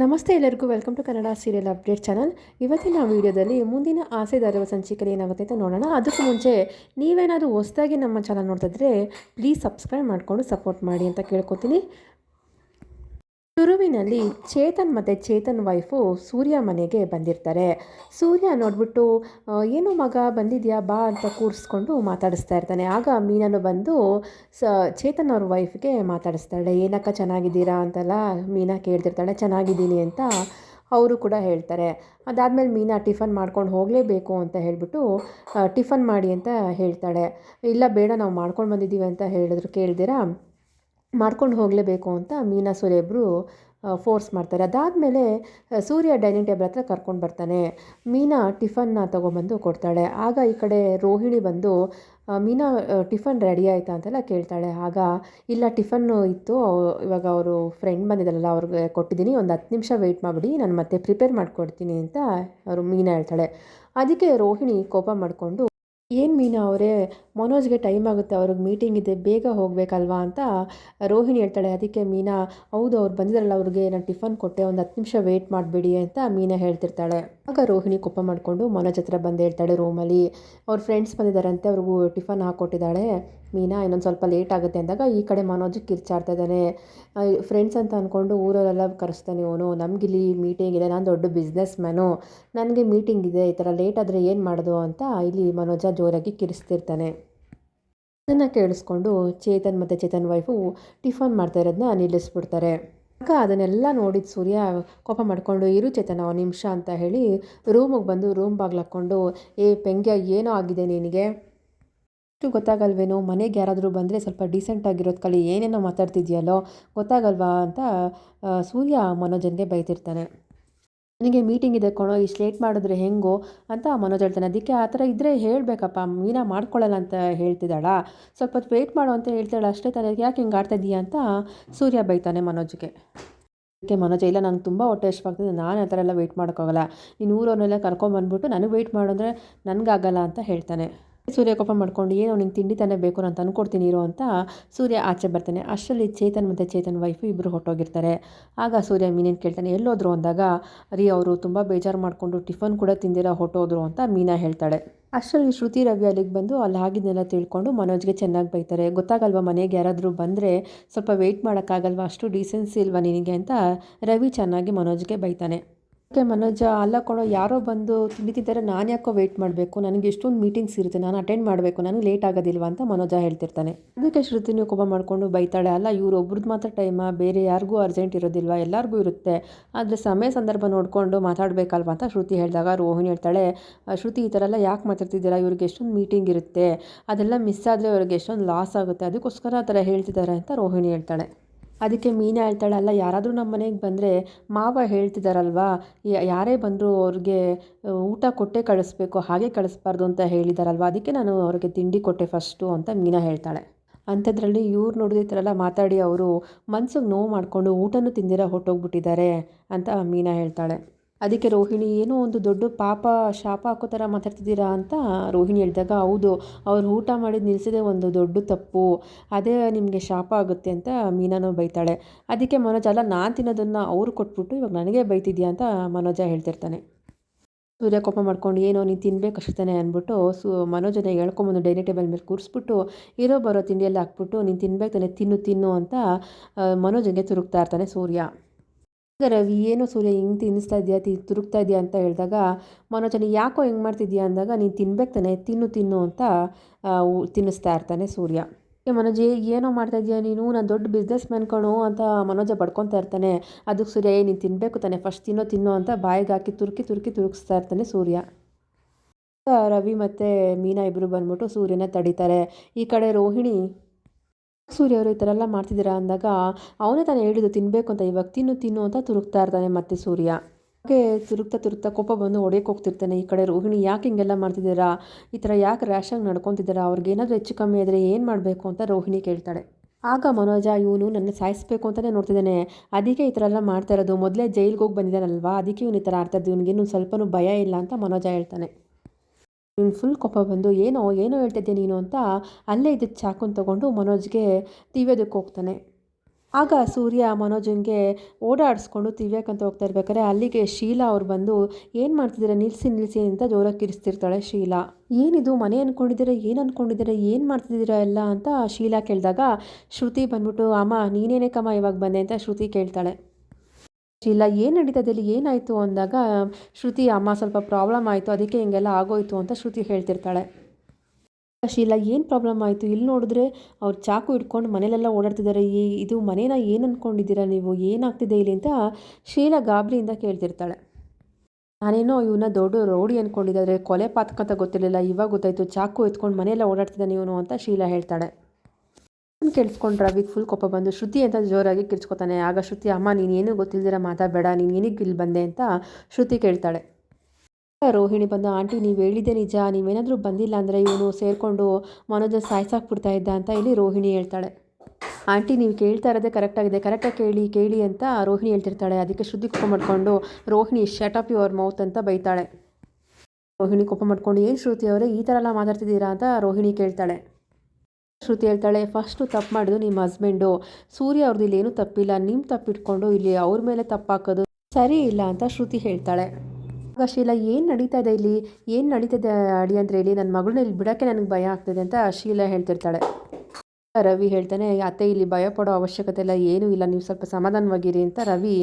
ನಮಸ್ತೆ ಎಲ್ಲರಿಗೂ welcome to Kannada serial update channel ಇವತ್ತಿನ ವಿಡಿಯೋದಲ್ಲಿ ಮುಂದಿನ ಆಸೆ ದಾರುವ ಸಂಚಿಕೆಯಲ್ಲಿ ಏನಾಗುತ್ತೆ ಅಂತ ನೋಡೋಣ. ಅದಕ್ಕೂ ಮುಂಚೆ ನೀವೇನಾದರೂ ಹೊಸದಾಗಿ ನಮ್ಮ ಚಾನಲ್ ನೋಡ್ತಿದ್ರೆ ಪ್ಲೀಸ್ ಸಬ್ಸ್ಕ್ರೈಬ್ ಮಾಡಿಕೊಂಡು ಸಪೋರ್ಟ್ ಮಾಡಿ ಅಂತ ಕೇಳ್ಕೊತೀನಿ. ಶುರುವಿನಲ್ಲಿ ಚೇತನ್ ಮತ್ತು ಚೇತನ್ ವೈಫು ಸೂರ್ಯ ಮನೆಗೆ ಬಂದಿರ್ತಾರೆ. ಸೂರ್ಯ ನೋಡ್ಬಿಟ್ಟು ಏನು ಮಗ ಬಂದಿದ್ಯಾ? ಬಾ ಅಂತ ಕೂರಿಸ್ಕೊಂಡು ಮಾತಾಡಿಸ್ತಾ ಇರ್ತಾನೆ. ಆಗ ಮೀನನು ಬಂದು, ಸ, ಚೇತನ್ ಅವ್ರ ವೈಫ್ಗೆ ಮಾತಾಡಿಸ್ತಾಳೆ. ಏನಕ್ಕ ಚೆನ್ನಾಗಿದ್ದೀರಾ ಅಂತೆಲ್ಲ ಮೀನಾ ಕೇಳ್ತಿರ್ತಾಳೆ. ಚೆನ್ನಾಗಿದ್ದೀನಿ ಅಂತ ಅವರು ಕೂಡ ಹೇಳ್ತಾರೆ. ಅದಾದಮೇಲೆ ಮೀನಾ, ಟಿಫನ್ ಮಾಡ್ಕೊಂಡು ಹೋಗಲೇಬೇಕು ಅಂತ ಹೇಳಿಬಿಟ್ಟು ಟಿಫನ್ ಮಾಡಿ ಅಂತ ಹೇಳ್ತಾಳೆ. ಇಲ್ಲ, ಬೇಡ, ನಾವು ಮಾಡ್ಕೊಂಡು ಬಂದಿದ್ದೀವಿ ಅಂತ ಹೇಳಿದ್ರು. ಕೇಳ್ದಿರಾ? ಮಾಡ್ಕೊಂಡು ಹೋಗಲೇಬೇಕು ಅಂತ ಮೀನಾ ಸೂರ್ಯ ಇಬ್ಬರು ಫೋರ್ಸ್ ಮಾಡ್ತಾರೆ. ಅದಾದಮೇಲೆ ಸೂರ್ಯ ಡೈನಿಂಗ್ ಟೇಬಲ್ ಹತ್ರ ಕರ್ಕೊಂಡು ಬರ್ತಾನೆ. ಮೀನಾ ಟಿಫನ್ನ ತೊಗೊಂಬಂದು ಕೊಡ್ತಾಳೆ. ಆಗ ಈ ಕಡೆ ರೋಹಿಣಿ ಬಂದು ಮೀನಾ ಟಿಫನ್ ರೆಡಿ ಆಯಿತಾ ಅಂತೆಲ್ಲ ಕೇಳ್ತಾಳೆ. ಆಗ, ಇಲ್ಲ ಟಿಫನ್ನು ಇತ್ತು, ಇವಾಗ ಅವರು ಫ್ರೆಂಡ್ ಬಂದಿದ್ದಾರಲ್ಲ, ಅವ್ರಿಗೆ ಕೊಟ್ಟಿದ್ದೀನಿ, ಒಂದು ಹತ್ತು ನಿಮಿಷ ವೆಯ್ಟ್ ಮಾಡಿಬಿಡಿ, ನಾನು ಮತ್ತೆ ಪ್ರಿಪೇರ್ ಮಾಡಿಕೊಡ್ತೀನಿ ಅಂತ ಅವರು ಮೀನಾ ಹೇಳ್ತಾಳೆ. ಅದಕ್ಕೆ ರೋಹಿಣಿ ಕೋಪ ಮಾಡಿಕೊಂಡು ಏನು ಮೀನಾ ಅವರೇ? ಮನೋಜ್ಗೆ ಟೈಮ್ ಆಗುತ್ತೆ, ಅವ್ರಿಗೆ ಮೀಟಿಂಗ್ ಇದೆ, ಬೇಗ ಹೋಗಬೇಕಲ್ವಾ ಅಂತ ರೋಹಿಣಿ ಹೇಳ್ತಾಳೆ. ಅದಕ್ಕೆ ಮೀನಾ, ಹೌದು, ಅವ್ರು ಬಂದಿದ್ದಾರಲ್ಲ ಅವ್ರಿಗೆ ನಾನು ಟಿಫನ್ ಕೊಟ್ಟೆ, ಒಂದು ಹತ್ತು ನಿಮಿಷ ವೇಟ್ ಮಾಡಿಬಿಡಿ ಅಂತ ಮೀನಾ ಹೇಳ್ತಿರ್ತಾಳೆ. ಆಗ ರೋಹಿಣಿ ಕೋಪ ಮಾಡಿಕೊಂಡು ಮನೋಜ್ ಹತ್ರ ಬಂದು ಹೇಳ್ತಾಳೆ ರೂಮಲ್ಲಿ ಅವ್ರ ಫ್ರೆಂಡ್ಸ್ ಬಂದಿದ್ದಾರಂತೆ ಅವ್ರಿಗೂ ಟಿಫನ್ ಹಾಕ್ಕೊಟ್ಟಿದ್ದಾಳೆ ಮೀನಾ ಇನ್ನೊಂದು ಸ್ವಲ್ಪ ಲೇಟ್ ಆಗುತ್ತೆ ಅಂದಾಗ ಈ ಕಡೆ ಮನೋಜ್ ಕಿರ್ಚಾಡ್ತಾ ಇದ್ದಾನೆ. ಫ್ರೆಂಡ್ಸ್ ಅಂತ ಅಂದ್ಕೊಂಡು ಊರಲ್ಲೆಲ್ಲ ಕರೆಸ್ತಾನೆ ಅವನು, ನಮಗಿಲ್ಲಿ ಮೀಟಿಂಗ್ ಇದೆ, ನಾನು ದೊಡ್ಡ ಬಿಸ್ನೆಸ್ ಮ್ಯಾನು ನನಗೆ ಮೀಟಿಂಗ್ ಇದೆ, ಈ ಥರ ಲೇಟ್ ಆದರೆ ಏನು ಮಾಡೋದು? ಅಂತ ಇಲ್ಲಿ ಮನೋಜ ಜೋರಾಗಿ ಕಿರಿಸ್ತಿರ್ತಾನೆ. ಅದನ್ನು ಕೇಳಿಸ್ಕೊಂಡು ಚೇತನ್ ಮತ್ತು ಚೇತನ್ ವೈಫು ಟಿಫನ್ ಮಾಡ್ತಾ ಇರೋದನ್ನ ನಿಲ್ಲಿಸ್ಬಿಡ್ತಾರೆ. ಅಕ್ಕ ಅದನ್ನೆಲ್ಲ ನೋಡಿದ ಸೂರ್ಯ ಕೋಪ ಮಾಡಿಕೊಂಡು, ಇರು ಚೇತನ ನಿಮಿಷ ಅಂತ ಹೇಳಿ ರೂಮಿಗೆ ಬಂದು ರೂಮ್ ಬಾಗ್ಲಾಕ್ಕೊಂಡು ಏ, ಪೆಂಗ್ಯ, ಏನೋ ಆಗಿದೆ ನಿನಗೆ? ಅಷ್ಟು ಗೊತ್ತಾಗಲ್ವೇನೋ? ಮನೆಗೆ ಯಾರಾದರೂ ಬಂದರೆ ಸ್ವಲ್ಪ ಡೀಸೆಂಟ್ ಆಗಿರೋದು ಕಲಿ, ಏನೇನೋ ಮಾತಾಡ್ತಿದ್ಯಲ್ಲೋ? ಗೊತ್ತಾಗಲ್ವಾ ಅಂತ ಸೂರ್ಯ ಮನೋಜನ್ಗೆ ಬೈತಿರ್ತಾನೆ ನನಗೆ ಮೀಟಿಂಗ್ ಇದೆ ಕಣೋ, ಇಷ್ಟು ಲೇಟ್ ಮಾಡಿದ್ರೆ ಹೆಂಗೋ ಅಂತ ಮನೋಜ್ ಹೇಳ್ತಾನೆ. ಅದಕ್ಕೆ ಆ ಥರ ಇದ್ದರೆ ಹೇಳಬೇಕಪ್ಪ, ಮೀನಾ ಮಾಡ್ಕೊಳ್ಳಲ್ಲ ಅಂತ ಹೇಳ್ತಿದ್ದಾಳ. ಸ್ವಲ್ಪ ಹೊತ್ತು ವೇಟ್ ಮಾಡು ಅಂತ ಹೇಳ್ತಾಳೆ, ಅಷ್ಟೇ ತಾನೇ. ಯಾಕೆ ಹಿಂಗೆ ಆಡ್ತಾ ಇದೀಯ ಅಂತ ಸೂರ್ಯ ಬೈತಾನೆ ಮನೋಜ್ಗೆ. ಅದಕ್ಕೆ ಮನೋಜ, ಇಲ್ಲ, ನಂಗೆ ತುಂಬ ಹೊಟ್ಟೆ ಹಶ್ವಾಗ್ತದೆ ನಾನು ಆ ಥರ ಎಲ್ಲ ವೆಯ್ಟ್ ಮಾಡೋಕ್ಕಾಗಲ್ಲ ನೀನು ಊರವ್ರನ್ನೆಲ್ಲ ಕರ್ಕೊಂಬಂದ್ಬಿಟ್ಟು ನನಗೆ ವೆಯ್ಟ್ ಮಾಡು ಅಂದರೆ ನನಗಾಗಲ್ಲ ಅಂತ ಹೇಳ್ತಾನೆ. ಸೂರ್ಯ ಕೋಪ ಮಾಡ್ಕೊಂಡು, ಏನು ನಿಂಗೆ ತಿಂಡಿ ತಾನೇ ಬೇಕು ಅಂತ ತಂದ್ಕೊಡ್ತೀನಿ ಇರೋ ಅಂತ ಸೂರ್ಯ ಆಚೆ ಬರ್ತಾನೆ. ಅಷ್ಟರಲ್ಲಿ ಚೇತನ್ ಮತ್ತು ಚೇತನ್ ವೈಫು ಇಬ್ಬರು ಹೊಟ್ಟೋಗಿರ್ತಾರೆ ಆಗ ಸೂರ್ಯ ಮೀನೇನು ಕೇಳ್ತಾನೆ, ಎಲ್ಲೋದ್ರು? ಅಂದಾಗ, ರೀ, ಅವರು ತುಂಬ ಬೇಜಾರು ಮಾಡಿಕೊಂಡು ಟಿಫನ್ ಕೂಡ ತಿಂದಿರ ಹೊಟ್ಟೋದ್ರು ಅಂತ ಮೀನಾ ಹೇಳ್ತಾಳೆ. ಅಷ್ಟರಲ್ಲಿ ಶ್ರುತಿ ರವಿ ಅಲ್ಲಿಗೆ ಬಂದು ಅಲ್ಲಿ ಆಗಿದ್ದನ್ನೆಲ್ಲ ತಿಳ್ಕೊಂಡು ಮನೋಜ್ಗೆ ಚೆನ್ನಾಗಿ ಬೈತಾರೆ. ಗೊತ್ತಾಗಲ್ವಾ ಮನೆಗೆ ಯಾರಾದರೂ ಬಂದರೆ ಸ್ವಲ್ಪ ವೆಯ್ಟ್ ಮಾಡೋಕ್ಕಾಗಲ್ವಾ? ಅಷ್ಟು ಡೀಸೆನ್ಸಿ ಇಲ್ವಾ ನಿನಗೆ? ಅಂತ ರವಿ ಚೆನ್ನಾಗಿ ಮನೋಜ್ಗೆ ಬೈತಾನೆ. ಅದಕ್ಕೆ ಮನೋಜ, ಅಲ್ಲ ಕೊಡೋ ಯಾರೋ ಬಂದು ತಿಂಡಿ ತಿಂತಾರೆ ನಾನು ಯಾಕೋ ವೆಯ್ಟ್ ಮಾಡಬೇಕು? ನನಗೆ ಎಷ್ಟೊಂದು ಮೀಟಿಂಗ್ಸ್ ಇರುತ್ತೆ, ನಾನು ಅಟೆಂಡ್ ಮಾಡಬೇಕು ನನಗೆ ಲೇಟ್ ಆಗೋದಿಲ್ವಾ ಅಂತ ಮನೋಜ ಹೇಳ್ತಿರ್ತಾನೆ. ಅದಕ್ಕೆ ಶ್ರುತಿನೂ ಕೋಪ ಮಾಡಿಕೊಂಡು ಬೈತಾಳೆ, ಅಲ್ಲ ಇವ್ರು ಒಬ್ರದ್ದು ಮಾತ್ರ ಟೈಮಾ ಬೇರೆ ಯಾರಿಗೂ ಅರ್ಜೆಂಟ್ ಇರೋದಿಲ್ವಾ? ಎಲ್ಲರಿಗೂ ಇರುತ್ತೆ. ಆದರೆ ಸಮಯ ಸಂದರ್ಭ ನೋಡಿಕೊಂಡು ಮಾತಾಡಬೇಕಲ್ವಾ ಅಂತ ಶ್ರುತಿ ಹೇಳಿದಾಗ ರೋಹಿಣಿ ಹೇಳ್ತಾಳೆ ಶ್ರುತಿ ಈ ಥರ ಎಲ್ಲ ಯಾಕೆ ಮಾತಾಡ್ತಿದ್ದೀರಾ? ಇವ್ರಿಗೆ ಎಷ್ಟೊಂದು ಮೀಟಿಂಗ್ ಇರುತ್ತೆ. ಅದೆಲ್ಲ ಮಿಸ್ ಆದರೆ ಅವ್ರಿಗೆ ಎಷ್ಟೊಂದು ಲಾಸ್ ಆಗುತ್ತೆ. ಅದಕ್ಕೋಸ್ಕರ ಆ ಥರ ಹೇಳ್ತಿದ್ದಾರೆ ಅಂತ ರೋಹಿಣಿ ಹೇಳ್ತಾಳೆ. ಅದಕ್ಕೆ ಮೀನಾ ಹೇಳ್ತಾಳೆ ಅಲ್ಲ ಯಾರಾದರೂ ನಮ್ಮ ಮನೆಗೆ ಬಂದರೆ ಮಾವ ಹೇಳ್ತಿದ್ದಾರಲ್ವಾ ಯಾರೇ ಬಂದರೂ ಅವ್ರಿಗೆ ಊಟ ಕೊಟ್ಟೇ ಕಳಿಸ್ಬೇಕು, ಹಾಗೆ ಕಳಿಸ್ಬಾರ್ದು ಅಂತ ಹೇಳಿದಾರಲ್ವಾ? ಅದಕ್ಕೆ ನಾನು ಅವ್ರಿಗೆ ತಿಂಡಿ ಕೊಟ್ಟೆ ಫಸ್ಟು ಅಂತ ಮೀನಾ ಹೇಳ್ತಾಳೆ. ಅಂಥದ್ರಲ್ಲಿ ಇವ್ರು ನೋಡಿದ ಥರ ಮಾತಾಡಿ ಅವರು ಮನ್ಸಿಗೆ ನೋವು ಮಾಡಿಕೊಂಡು ಊಟನೂ ತಿಂದಿರ ಹೊಟ್ಟೋಗ್ಬಿಟ್ಟಿದ್ದಾರೆ ಅಂತ ಮೀನಾ ಹೇಳ್ತಾಳೆ. ಅದಕ್ಕೆ ರೋಹಿಣಿ ಏನೋ ಒಂದು ದೊಡ್ಡ ಪಾಪ ಶಾಪ ಹಾಕೋ ಥರ ಮಾತಾಡ್ತಿದ್ದೀರಾ ಅಂತ ರೋಹಿಣಿ ಹೇಳಿದಾಗ, ಹೌದು, ಅವ್ರು ಊಟ ಮಾಡಿದ್ದು ನಿಲ್ಲಿಸಿದೆ ಒಂದು ದೊಡ್ಡ ತಪ್ಪು, ಅದೇ ನಿಮಗೆ ಶಾಪ ಆಗುತ್ತೆ ಅಂತ ಮೀನಾನು ಬೈತಾಳೆ. ಅದಕ್ಕೆ ಮನೋಜ, ಅಲ್ಲ, ನಾನು ತಿನ್ನೋದನ್ನು ಅವ್ರು ಕೊಟ್ಬಿಟ್ಟು ಇವಾಗ ನನಗೆ ಬೈತಿದ್ಯಾ ಅಂತ ಮನೋಜ ಹೇಳ್ತಿರ್ತಾನೆ. ಸೂರ್ಯ ಕೋಪ ಮಾಡ್ಕೊಂಡು, ಏನೋ ನೀನು ತಿನ್ಬೇಕು ಅಷ್ಟೇ ಅಂದ್ಬಿಟ್ಟು ಸು ಮನೋಜನ ಹೇಳ್ಕೊಂಬಂದು ಡೈನಿಂಗ್ ಟೇಬಲ್ ಮೇಲೆ ಕೂರಿಸ್ಬಿಟ್ಟು ಇರೋ ಬರೋ ತಿಂಡಿಯಲ್ಲಿ ಹಾಕ್ಬಿಟ್ಟು ನೀನು ತಿನ್ಬೇಕು ತಾನೆ, ತಿನ್ನು ತಿನ್ನು ಅಂತ ಮನೋಜನಿಗೆ ತಿರುಗ್ತಾ ಇರ್ತಾನೆ ಸೂರ್ಯ. ರವಿ, ಏನು ಸೂರ್ಯ, ಹಿಂಗೆ ತಿನ್ನಿಸ್ತಾ ಇದೆಯಾ? ತಿ, ತುರುಕ್ತಾ ಇದೆಯಾ? ಅಂತ ಹೇಳಿದಾಗ, ಮನೋಜನ, ಯಾಕೋ ಹೆಂಗೆ ಮಾಡ್ತಿದ್ಯಾ? ಅಂದಾಗ, ನೀನು ತಿನ್ಬೇಕು ತಾನೆ, ತಿನ್ನು ತಿನ್ನು ಅಂತ ತಿನ್ನಿಸ್ತಾ ಇರ್ತಾನೆ ಸೂರ್ಯ. ಏ ಮನೋಜ್, ಏನೋ ಮಾಡ್ತಾ ಇದೆಯಾ ನೀನು? ನಾನು ದೊಡ್ಡ ಬಿಸ್ನೆಸ್ ಮ್ಯಾನ್ ಕಣೋ ಅಂತ ಮನೋಜ ಬಡ್ಕೊತಾ ಇರ್ತಾನೆ. ಅದಕ್ಕೆ ಸೂರ್ಯ, ಏ, ನೀನು ತಿನ್ನಬೇಕು ತಾನೆ, ಫಸ್ಟ್ ತಿನ್ನೋ ತಿನ್ನೋ ಅಂತ ಬಾಯಿಗೆ ಹಾಕಿ ತುರುಕಿ ತುರುಕಿ ತುರುಕಿಸ್ತಾ ಇರ್ತಾನೆ ಸೂರ್ಯ. ರವಿ ಮತ್ತು ಮೀನಾ ಇಬ್ಬರು ಬಂದ್ಬಿಟ್ಟು ಸೂರ್ಯನ ತಡೀತಾರೆ. ಈ ಕಡೆ ರೋಹಿಣಿ ಸೂರ್ಯ ಅವರು ಈ ಥರ ಎಲ್ಲ ಮಾಡ್ತಿದ್ದೀರಾ ಅಂದಾಗ ಅವನೇ ತಾನೇ ಹೇಳಿದ್ದು ತಿನ್ನಬೇಕು ಅಂತ, ಇವಾಗ ತಿನ್ನು ತಿನ್ನು ಅಂತ ತುರುಕ್ತಾ ಇರ್ತಾನೆ ಮತ್ತೆ ಸೂರ್ಯ. ಹಾಗೆ ತುರುಕ್ತಾ ತುರುಕ್ತಾ ಕೋಪ ಬಂದು ಹೊಡೆಯಕ್ಕೆ ಹೋಗ್ತಿರ್ತಾನೆ ಈ ಕಡೆ ರೋಹಿಣಿ. ಯಾಕೆ ಹಿಂಗೆಲ್ಲ ಮಾಡ್ತಿದ್ದೀರಾ? ಈ ಥರ ಯಾಕೆ ರ್ಯಾಶಾಗಿ ನಡ್ಕೊತಿದ್ದೀರಾ? ಅವ್ರಿಗೆ ಏನಾದರೂ ಹೆಚ್ಚು ಕಮ್ಮಿ ಆದರೆ ಏನು ಮಾಡಬೇಕು ಅಂತ ರೋಹಿಣಿ ಕೇಳ್ತಾಳೆ. ಆಗ ಮನೋಜ, ಇವನು ನನ್ನ ಸಾಯಿಸ್ಬೇಕು ಅಂತಲೇ ನೋಡ್ತಿದ್ದಾನೆ. ಅದಕ್ಕೆ ಈ ಥರ ಎಲ್ಲ ಮಾಡ್ತಾ ಇರೋದು. ಮೊದಲೇ ಜೈಲಿಗೆ ಹೋಗಿ ಬಂದಿದ್ದಾನಲ್ವಾ? ಅದಕ್ಕೆ ಇವನು ಈ ಥರ ಆಡ್ತಾ ಇದ್ದು. ಇವನಿಗೇನು ಸ್ವಲ್ಪನೂ ಭಯ ಇಲ್ಲ ಅಂತ ಮನೋಜ ಹೇಳ್ತಾನೆ. ಇವ್ನು ಫುಲ್ ಕೋಪ ಬಂದು, ಏನೋ ಏನೋ ಹೇಳ್ತಿದ್ದೆ ನೀನು? ಅಂತ ಅಲ್ಲೇ ಇದ್ದಿದ್ದು ಚಾಕುನ ತೊಗೊಂಡು ಮನೋಜ್ಗೆ ತಿವಿಯೋದಕ್ಕೆ ಹೋಗ್ತಾನೆ. ಆಗ ಸೂರ್ಯ ಮನೋಜಂಗೆ ಓಡಾಡಿಸ್ಕೊಂಡು ತಿವ್ಯಾಕಂತ ಹೋಗ್ತಾ ಇರ್ಬೇಕಾದ್ರೆ ಅಲ್ಲಿಗೆ ಶೀಲಾ ಅವ್ರು ಬಂದು, ಏನು ಮಾಡ್ತಿದ್ದೀರಾ? ನಿಲ್ಲಿಸಿ ನಿಲ್ಲಿಸಿ ಅಂತ ಜೋರಾಗಿ ಕಿರಿಸ್ತಿರ್ತಾಳೆ ಶೀಲಾ. ಏನಿದು? ಮನೆ ಅಂದ್ಕೊಂಡಿದ್ದೀರಾ ಏನು ಅಂದ್ಕೊಂಡಿದ್ದೀರಾ ಏನು ಮಾಡ್ತಿದ್ದೀರಾ ಎಲ್ಲ? ಅಂತ ಶೀಲಾ ಕೇಳಿದಾಗ ಶ್ರುತಿ ಬಂದ್ಬಿಟ್ಟು, ಅಮ್ಮ, ನೀನೇನೇ ಕಮ್ಮ ಇವಾಗ ಬಂದೆ? ಅಂತ ಶ್ರುತಿ ಕೇಳ್ತಾಳೆ. ಶೀಲಾ ಏನು ನಡೀತದೆ ಇಲ್ಲಿ? ಏನಾಯಿತು ಅಂದಾಗ, ಶ್ರುತಿ, ಅಮ್ಮ ಸ್ವಲ್ಪ ಪ್ರಾಬ್ಲಮ್ ಆಯಿತು, ಅದಕ್ಕೆ ಹಿಂಗೆಲ್ಲ ಆಗೋಯಿತು ಅಂತ ಶ್ರುತಿ ಹೇಳ್ತಿರ್ತಾಳೆ. ಶೀಲಾ, ಏನು ಪ್ರಾಬ್ಲಮ್ ಆಯಿತು? ಇಲ್ಲಿ ನೋಡಿದ್ರೆ ಅವ್ರು ಚಾಕು ಇಟ್ಕೊಂಡು ಮನೇಲೆಲ್ಲ ಓಡಾಡ್ತಿದ್ದಾರೆ ಈ, ಇದು ಮನೇನ ಏನು ಅಂದ್ಕೊಂಡಿದ್ದೀರಾ ನೀವು? ಏನಾಗ್ತಿದೆ ಇಲ್ಲಿ ಅಂತ ಶೀಲಾ ಗಾಬರಿಯಿಂದ ಕೇಳ್ತಿರ್ತಾಳೆ. ನಾನೇನೋ ಇವನ್ನ ದೊಡ್ಡ ರೌಡಿ ಅಂದ್ಕೊಂಡಿದ್ದಾರೆ ಕೊಲೆ ಪಾತಕಂತ ಗೊತ್ತಿರಲಿಲ್ಲ. ಇವಾಗ ಗೊತ್ತಾಯಿತು, ಚಾಕು ಎತ್ಕೊಂಡು ಮನೆಯೆಲ್ಲ ಓಡಾಡ್ತಿದ್ದಾನೆ ಇವನು ಅಂತ ಶೀಲಾ ಹೇಳ್ತಾಳೆ. ಕೇಳಿಸ್ಕೊಂಡು ರವಿಗೆ ಫುಲ್ ಕೋಪ ಬಂದು, ಶ್ರುತಿ ಅಂತ ಜೋರಾಗಿ ಕಿರ್ಚ್ಕೊತಾನೆ. ಆಗ ಶ್ರುತಿ, ಅಮ್ಮ, ನೀನು ಏನೂ ಗೊತ್ತಿಲ್ದಿರ ಮಾತಾಡಬೇಡ ನೀನು ಏನಕ್ಕೆ ಇಲ್ಲಿ ಬಂದೆ? ಅಂತ ಶ್ರುತಿ ಕೇಳ್ತಾಳೆ. ರೋಹಿಣಿ ಬಂದು, ಆಂಟಿ, ನೀವು ಹೇಳಿದ್ದೆ ನಿಜ. ನೀವೇನಾದರೂ ಬಂದಿಲ್ಲ ಅಂದರೆ ಇವನು ಸೇರಿಕೊಂಡು ಮನೋಜ ಸಾಯ್ಸಾಕ್ಬಿಡ್ತಾ ಇದ್ದ ಅಂತ ಇಲ್ಲಿ ರೋಹಿಣಿ ಹೇಳ್ತಾಳೆ. ಆಂಟಿ, ನೀವು ಕೇಳ್ತಾ ಇರೋದೇ ಕರೆಕ್ಟಾಗಿದೆ ಕರೆಕ್ಟಾಗಿ ಕೇಳಿ ಕೇಳಿ ಅಂತ ರೋಹಿಣಿ ಹೇಳ್ತಿರ್ತಾಳೆ. ಅದಕ್ಕೆ ಶ್ರುತಿ ಕೋಪ ಮಾಡಿಕೊಂಡು Rohini shut up your mouth ಅಂತ ಬೈತಾಳೆ. ರೋಹಿಣಿ ಕೋಪ ಮಾಡ್ಕೊಂಡು, ಏನು ಶ್ರುತಿ ಅವರೇ, ಈ ಥರ ಎಲ್ಲ ಮಾತಾಡ್ತಿದ್ದೀರಾ? ಅಂತ ರೋಹಿಣಿ ಕೇಳ್ತಾಳೆ. ಶ್ರುತಿ ಹೇಳ್ತಾಳೆ, ಫಸ್ಟು ತಪ್ಪು ಮಾಡಿದ್ರು ನಿಮ್ಮ ಹಸ್ಬೆಂಡು. ಸೂರ್ಯ ಅವ್ರದ್ದು ಏನೂ ತಪ್ಪಿಲ್ಲ. ನಿಮ್ಮ ತಪ್ಪಿಟ್ಕೊಂಡು ಇಲ್ಲಿ ಅವ್ರ ಮೇಲೆ ತಪ್ಪಾಕೋದು ಸರಿ ಇಲ್ಲ ಅಂತ ಶ್ರುತಿ ಹೇಳ್ತಾಳೆ. ಆಗ ಶೀಲಾ, ಏನು ನಡೀತಾ ಇದೆ ಇಲ್ಲಿ? ಏನು ನಡೀತಿದೆ ಅಡಿ ಅಂದರೆ ಇಲ್ಲಿ? ನನ್ನ ಮಗಳನ್ನ ಇಲ್ಲಿ ಬಿಡೋಕ್ಕೆ ನನಗೆ ಭಯ ಆಗ್ತದೆ ಅಂತ ಶೀಲಾ ಹೇಳ್ತಿರ್ತಾಳೆ. ರವಿ ಹೇಳ್ತಾನೆ, ಅತ್ತೆ, ಇಲ್ಲಿ ಭಯ ಪಡೋ ಅವಶ್ಯಕತೆ ಇಲ್ಲ, ಏನೂ ಇಲ್ಲ. ನೀವು ಸ್ವಲ್ಪ ಸಮಾಧಾನವಾಗಿರಿ ಅಂತ ರವಿ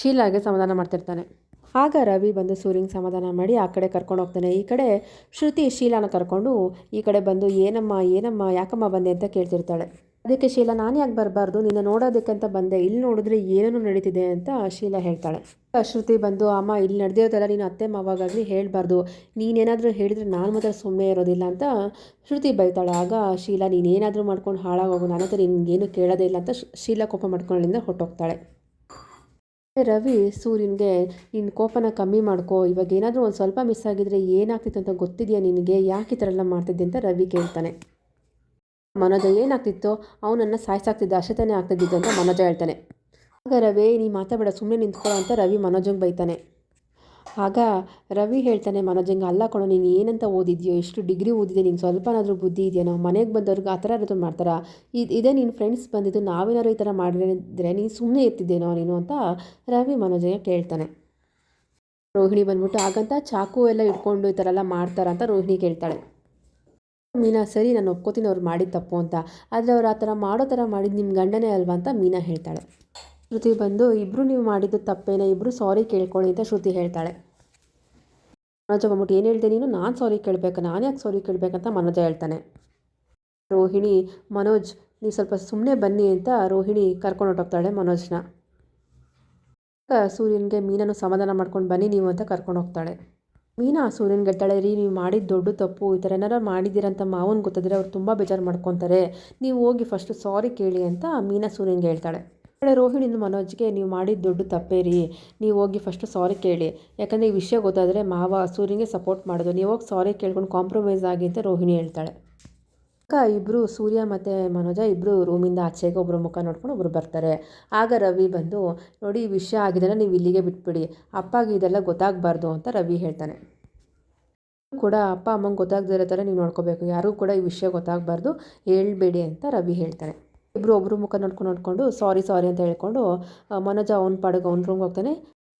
ಶೀಲಾಗೆ ಸಮಾಧಾನ ಮಾಡ್ತಿರ್ತಾನೆ. ಆಗ ರವಿ ಬಂದು ಸೂರ್ಯಂಗೆ ಸಮಾಧಾನ ಮಾಡಿ ಆ ಕಡೆ ಕರ್ಕೊಂಡು ಹೋಗ್ತಾನೆ. ಈ ಕಡೆ ಶ್ರುತಿ ಶೀಲಾನ ಕರ್ಕೊಂಡು ಈ ಕಡೆ ಬಂದು, ಏನಮ್ಮ ಏನಮ್ಮ, ಯಾಕಮ್ಮ ಬಂದೆ? ಅಂತ ಕೇಳ್ತಿರ್ತಾಳೆ. ಅದಕ್ಕೆ ಶೀಲಾ, ನಾನು ಯಾಕೆ ಬರಬಾರ್ದು? ನಿನ್ನ ನೋಡೋದಕ್ಕಂತ ಬಂದೆ. ಇಲ್ಲಿ ನೋಡಿದ್ರೆ ಏನೇನು ನಡೀತಿದೆ? ಅಂತ ಶೀಲಾ ಹೇಳ್ತಾಳೆ. ಶ್ರುತಿ ಬಂದು, ಅಮ್ಮ ಇಲ್ಲಿ ನಡೆದಿರೋದೆಲ್ಲ ನೀನು ಅತ್ತೆ ಮಾವಾಗಲಿ ಹೇಳಬಾರ್ದು. ನೀನೇನಾದರೂ ಹೇಳಿದರೆ ನಾನು ಮಾತ್ರ ಸುಮ್ಮನೆ ಇರೋದಿಲ್ಲ ಅಂತ ಶ್ರುತಿ ಬೈತಾಳೆ. ಆಗ ಶೀಲಾ ನೀನೇನಾದರೂ ಮಾಡ್ಕೊಂಡು ಹಾಳಾಗೋಗು ನಾನು ಹತ್ರ ನಿನ್ಗೇನು ಕೇಳೋದೇ ಇಲ್ಲ ಅಂತ ಶೀಲಾ ಕೋಪ ಮಾಡ್ಕೊಳ್ಳಿಂದ ಹೊಟ್ಟೋಗ್ತಾಳೆ ರವಿ ಸೂರ್ಯನಿಗೆ ನಿನ್ನ ಕೋಪನ ಕಮ್ಮಿ ಮಾಡ್ಕೋ. ಇವಾಗ ಏನಾದರೂ ಒಂದು ಸ್ವಲ್ಪ ಮಿಸ್ ಆಗಿದ್ರೆ ಏನಾಗ್ತಿತ್ತು ಅಂತ ಗೊತ್ತಿದೆಯಾ ನಿನಗೆ? ಯಾಕೆ ಈ ಥರ ಎಲ್ಲ ಮಾಡ್ತಿದ್ದೆ ಅಂತ ರವಿ ಕೇಳ್ತಾನೆ. ಮನೋಜ ಏನಾಗ್ತಿತ್ತು ಅವನನ್ನು ಸಾಯಿಸಾಗ್ತಿದ್ದ ಅಶತನೇ ಆಗ್ತಿದ್ದಿದ್ದು ಅಂತ ಮನೋಜ ಹೇಳ್ತಾನೆ. ಆಗ ರವಿ, ನೀ ಮಾತಾಡಬೇಡ ಸುಮ್ಮನೆ ನಿಂತ್ಕೊಳ್ಳೋ ಅಂತ ರವಿ ಮನೋಜಂಗೆ ಬೈತಾನೆ. ಆಗ ರವಿ ಹೇಳ್ತಾನೆ ಮನೋಜಂಗೆ ಅಲ್ಲ ಕೊಡೋ ನೀನು ಏನಂತ ಓದಿದ್ಯೋ, ಎಷ್ಟು ಡಿಗ್ರಿ ಓದಿದೆ ನೀನು ಸ್ವಲ್ಪನಾದರೂ ಬುದ್ಧಿ ಇದೆಯೋ? ಮನೆಗೆ ಬಂದವ್ರಿಗೆ ಆ ಥರ ಮಾಡ್ತಾರಾ? ಇದು, ಇದೇ ನಿನ್ನ ಫ್ರೆಂಡ್ಸ್ ಬಂದಿದ್ದು, ನಾವೇನಾದ್ರು ಈ ಥರ ಮಾಡಿದ್ರೆ ನೀನು ಸುಮ್ಮನೆ ಎತ್ತಿದ್ದೇನೋ ನೀನು? ಅಂತ ರವಿ ಮನೋಜಂಗೆ ಕೇಳ್ತಾನೆ. ರೋಹಿಣಿ ಬಂದ್ಬಿಟ್ಟು, ಹಾಗಂತ ಚಾಕು ಎಲ್ಲ ಇಟ್ಕೊಂಡು ಈ ಥರ ಎಲ್ಲ ಮಾಡ್ತಾರ? ಅಂತ ರೋಹಿಣಿ ಕೇಳ್ತಾಳೆ. ಮೀನಾ, ಸರಿ, ನಾನು ಒಪ್ಕೋತೀನಿ, ಅವ್ರು ಮಾಡಿದ ತಪ್ಪು ಅಂತ. ಆದರೆ ಅವ್ರು ಆ ಥರ ಮಾಡೋ ಥರ ಮಾಡಿದ್ದು ನಿಮ್ಮ ಗಂಡನೇ ಅಲ್ವಾ? ಅಂತ ಮೀನಾ ಹೇಳ್ತಾಳೆ. ಶ್ರುತಿ ಬಂದು ಇಬ್ಬರು ನೀವು ಮಾಡಿದ್ದು ತಪ್ಪೇನೆ ಇಬ್ಬರು ಸಾರಿ ಕೇಳ್ಕೊಳ್ಳಿ ಅಂತ ಶ್ರುತಿ ಹೇಳ್ತಾಳೆ. ಮನೋಜ ಬಂದ್ಬಿಟ್ಟು, ಏನು ಹೇಳ್ದೆ ನೀನು? ನಾನು ಸಾರಿ ಕೇಳಬೇಕು, ನಾನು ಯಾಕೆ ಸಾರಿ ಕೇಳಬೇಕಂತ ಮನೋಜ ಹೇಳ್ತಾನೆ. ರೋಹಿಣಿ, ಮನೋಜ್, ನೀವು ಸ್ವಲ್ಪ ಸುಮ್ಮನೆ ಬನ್ನಿ ಅಂತ ರೋಹಿಣಿ ಕರ್ಕೊಂಡು ಹೊಟ್ಟೋಗ್ತಾಳೆ ಮನೋಜ್ನ. ಸೂರ್ಯನಿಗೆ ಮೀನನ್ನು ಸಮಾಧಾನ ಮಾಡ್ಕೊಂಡು ಬನ್ನಿ ನೀವು ಅಂತ ಕರ್ಕೊಂಡು ಹೋಗ್ತಾಳೆ. ಮೀನಾ ಸೂರ್ಯನ್ಗೆ ಹೇಳ್ತಾಳೆ ರೀ, ನೀವು ಮಾಡಿದ ದೊಡ್ಡ ತಪ್ಪು, ಈ ಥರ ಏನಾರು ಮಾಡಿದ್ದೀರಂತ ಮಾವನ್ ಗೊತ್ತಿದ್ರೆ ಅವ್ರು ತುಂಬ ಬೇಜಾರು ಮಾಡ್ಕೊತಾರೆ, ನೀವು ಹೋಗಿ ಫಸ್ಟು ಸಾರಿ ಕೇಳಿ ಅಂತ ಮೀನಾ ಸೂರ್ಯನಿಗೆ ಹೇಳ್ತಾಳೆ. ಕಡೆ ರೋಹಿಣಿನ ಮನೋಜ್ಗೆ ನೀವು ಮಾಡಿದ ದೊಡ್ಡ ತಪ್ಪೇ ರೀ ನೀವು ಹೋಗಿ ಫಸ್ಟು ಸಾರಿ ಕೇಳಿ. ಯಾಕಂದರೆ ಈ ವಿಷಯ ಗೊತ್ತಾದರೆ ಮಾವ ಸೂರ್ಯನಿಗೆ ಸಪೋರ್ಟ್ ಮಾಡೋದು. ನೀವು ಹೋಗಿ ಸಾರಿ ಕೇಳ್ಕೊಂಡು ಕಾಂಪ್ರಮೈಸ್ ಆಗಿ ಅಂತ ರೋಹಿಣಿ ಹೇಳ್ತಾಳೆ. ಅಕ್ಕ ಇಬ್ಬರು ಸೂರ್ಯ ಮತ್ತು ಮನೋಜ ಇಬ್ಬರು ರೂಮಿಂದ ಆಚೆಗೆ ಒಬ್ಬರು ಮುಖ ನೋಡ್ಕೊಂಡು ಒಬ್ಬರು ಬರ್ತಾರೆ. ಆಗ ರವಿ ಬಂದು, ನೋಡಿ, ಈ ವಿಷಯ ಆಗಿದೆಲ್ಲ ನೀವು ಇಲ್ಲಿಗೆ ಬಿಟ್ಬಿಡಿ. ಅಪ್ಪಗೆ ಇದೆಲ್ಲ ಗೊತ್ತಾಗಬಾರ್ದು ಅಂತ ರವಿ ಹೇಳ್ತಾನೆ. ಕೂಡ ಅಪ್ಪ, ಅಮ್ಮಂಗೆ ಗೊತ್ತಾಗದಿರೋ ಥರ ನೀವು ನೋಡ್ಕೋಬೇಕು. ಯಾರಿಗೂ ಕೂಡ ಈ ವಿಷಯ ಗೊತ್ತಾಗಬಾರ್ದು. ಹೇಳಬೇಡಿ ಅಂತ ರವಿ ಹೇಳ್ತಾನೆ. ಇಬ್ಬರು ಒಬ್ಬರು ಮುಖ ನೋಡ್ಕೊಂಡು ನೋಡಿಕೊಂಡು, ಸಾರಿ ಸಾರಿ ಅಂತ ಹೇಳ್ಕೊಂಡು ಮನೋಜ ಅವ್ನ ಪಾಡಿಗೆ ಅವ್ನ ರೂಮ್ಗೆ ಹೋಗ್ತಾನೆ.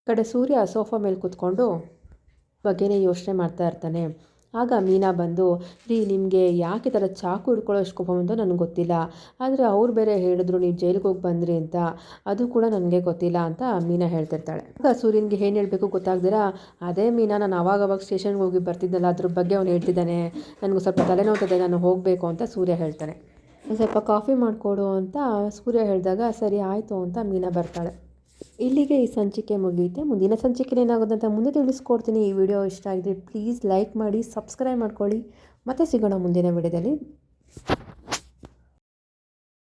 ಕಡೆ ಸೂರ್ಯ ಸೋಫಾ ಮೇಲೆ ಕೂತ್ಕೊಂಡು ಬಗ್ಗೆನೇ ಯೋಚನೆ ಮಾಡ್ತಾ ಇರ್ತಾನೆ. ಆಗ ಮೀನಾ ಬಂದು, ರೀ, ನಿಮಗೆ ಯಾಕೆ ಥರ ಚಾಕು ಹಿಡ್ಕೊಳ್ಳೋಷ್ಟು ಕೋಪ ಅಂತ ನನಗೆ ಗೊತ್ತಿಲ್ಲ. ಆದರೆ ಅವ್ರು ಬೇರೆ ಹೇಳಿದ್ರು ನೀವು ಜೈಲಿಗೆ ಹೋಗಿ ಬಂದ್ರಿ ಅಂತ. ಅದು ಕೂಡ ನನಗೆ ಗೊತ್ತಿಲ್ಲ ಅಂತ ಮೀನಾ ಹೇಳ್ತಿರ್ತಾಳೆ. ಆಗ ಸೂರ್ಯನಿಗೆ ಏನು ಹೇಳಬೇಕು ಗೊತ್ತಾಗ್ದಿರಾ? ಅದೇ ಮೀನಾ, ನಾನು ಅವಾಗ ಅವಾಗ ಸ್ಟೇಷನ್ಗೆ ಹೋಗಿ ಬರ್ತಿದ್ದಲ್ಲ ಅದ್ರ ಬಗ್ಗೆ ಅವ್ನು ಹೇಳ್ತಿದ್ದಾನೆ. ನನಗೆ ಸ್ವಲ್ಪ ತಲೆನೋವುತ್ತದೆ ನಾನು ಹೋಗಬೇಕು ಅಂತ ಸೂರ್ಯ ಹೇಳ್ತಾನೆ. ಸ್ವಲ್ಪ ಕಾಫಿ ಮಾಡಿಕೊಡು ಅಂತ ಸೂರ್ಯ ಹೇಳಿದಾಗ, ಸರಿ, ಆಯಿತು ಅಂತ ಮೀನಾ ಬರ್ತಾಳೆ. ಇಲ್ಲಿಗೆ ಈ ಸಂಚಿಕೆ ಮುಗಿಯುತ್ತೆ. ಮುಂದಿನ ಸಂಚಿಕೆ ಏನಾಗುತ್ತೆ ಏನಾಗೋದಂತ ಮುಂದೆ ತಿಳಿಸ್ಕೊಡ್ತೀನಿ. ಈ ವಿಡಿಯೋ ಇಷ್ಟ ಆಗಿದೆ ಪ್ಲೀಸ್ ಲೈಕ್ ಮಾಡಿ, ಸಬ್ಸ್ಕ್ರೈಬ್ ಮಾಡ್ಕೊಳ್ಳಿ. ಮತ್ತೆ ಸಿಗೋಣ ಮುಂದಿನ ವಿಡಿಯೋದಲ್ಲಿ.